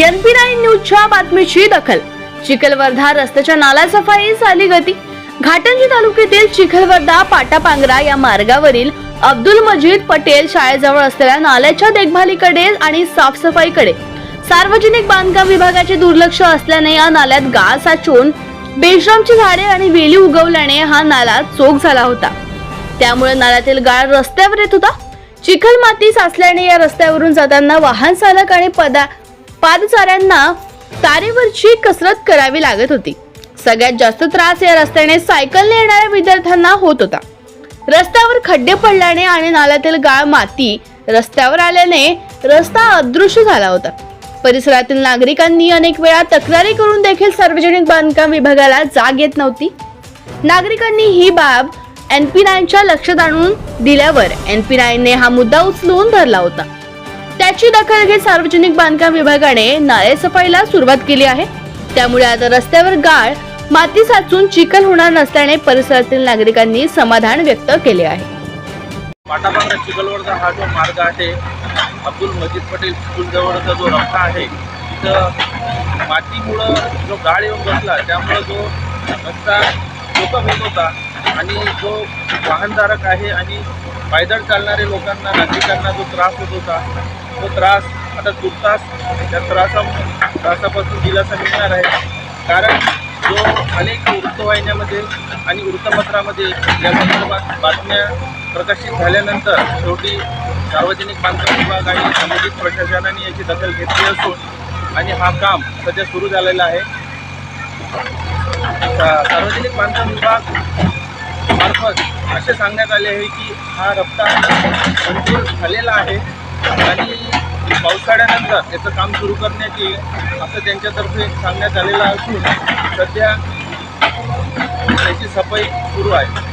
NP nine न्यूजच्या बातमीची दखल. चिखलवर्धा रस्त्याच्या नाला सफाईस आली गती. घाटंजी तालुक्यातील चिखलवर्धा पाटापांगरा या मार्गावरील अब्दुल मजीद पटेल शाळेजवळ असलेल्या नाल्याच्या देखभालीकडे आणि साफसफाईकडे. सार्वजनिक बांधकाम विभागाचे दुर्लक्ष असल्याने या नाल्यात गाळ साचून बेशरमची झाडे आणि वेली उगवल्याने हा नाला चोख झाला होता. त्यामुळे नाल्यातील गाळ रस्त्यावर येत होता. चिखल माती साचल्याने या रस्त्यावरून जाताना वाहन चालक आणि पदा पादचाऱ्यांना तारेवरची कसरत करावी लागत होती. सगळ्यात जास्त त्रास या रस्त्याने सायकलने येणाऱ्या विद्यार्थ्यांना होत होता. रस्त्यावर खड्डे पडल्याने आणि नाल्यातील गाळ माती रस्त्यावर आल्याने रस्ता अदृश्य झाला होता. परिसरातील नागरिकांनी अनेक वेळा तक्रारी करून देखील सार्वजनिक बांधकाम विभागाला जाग येत नव्हती. नागरिकांनी ही बाब एन पी नाईनच्या लक्षात आणून दिल्यावर एन पी नाईनने हा मुद्दा उचलून धरला होता. त्याची दखल घेत सार्वजनिक बांधकाम विभागाने नाळे सफाईला सुरुवात केली आहे. त्यामुळे आता रस्त्यावर गाळ माती साचून चिखल होणार नसल्याने परिसरातील नागरिकांनी समाधान व्यक्त केले आहे. पाटापांगरा चिखलवरचा हा जो मार्ग आहे अब्दुल मजीद पटेल स्कूलजवळचा जो रस्ता आहे तिथं मातीमुळं जो गाळ येऊन बसला त्यामुळं जो रस्ता धोका होत होता आणि जो वाहनधारक आहे आणि पायदळ चालणारे लोकांना नागरिकांना जो त्रास होत होता तो त्रास आता तुर्तास त्या त्रासा त्रासापासून दिलासा मिळणार आहे. कारण जो अनेक वृत्तवाहिन्यामध्ये आणि वृत्तपत्रामध्ये या संदर्भात बातम्या प्रकाशित झाल्यानंतर शेवटी सार्वजनिक बांधकाम विभाग आणि संबंधित प्रशासनाने याची दखल घेतली असून आणि हा काम सध्या सुरू झालेला आहे. सार्वजनिक बांधकाम विभाग मार्फत असे सांगण्यात आले आहे की हा रस्ता मंजूर झालेला आहे आणि पावसाळ्यानंतर याचं काम सुरू करण्यात येईल असं त्यांच्यातर्फे सांगण्यात आलेलं असून सध्या त्याची सफाई सुरू आहे.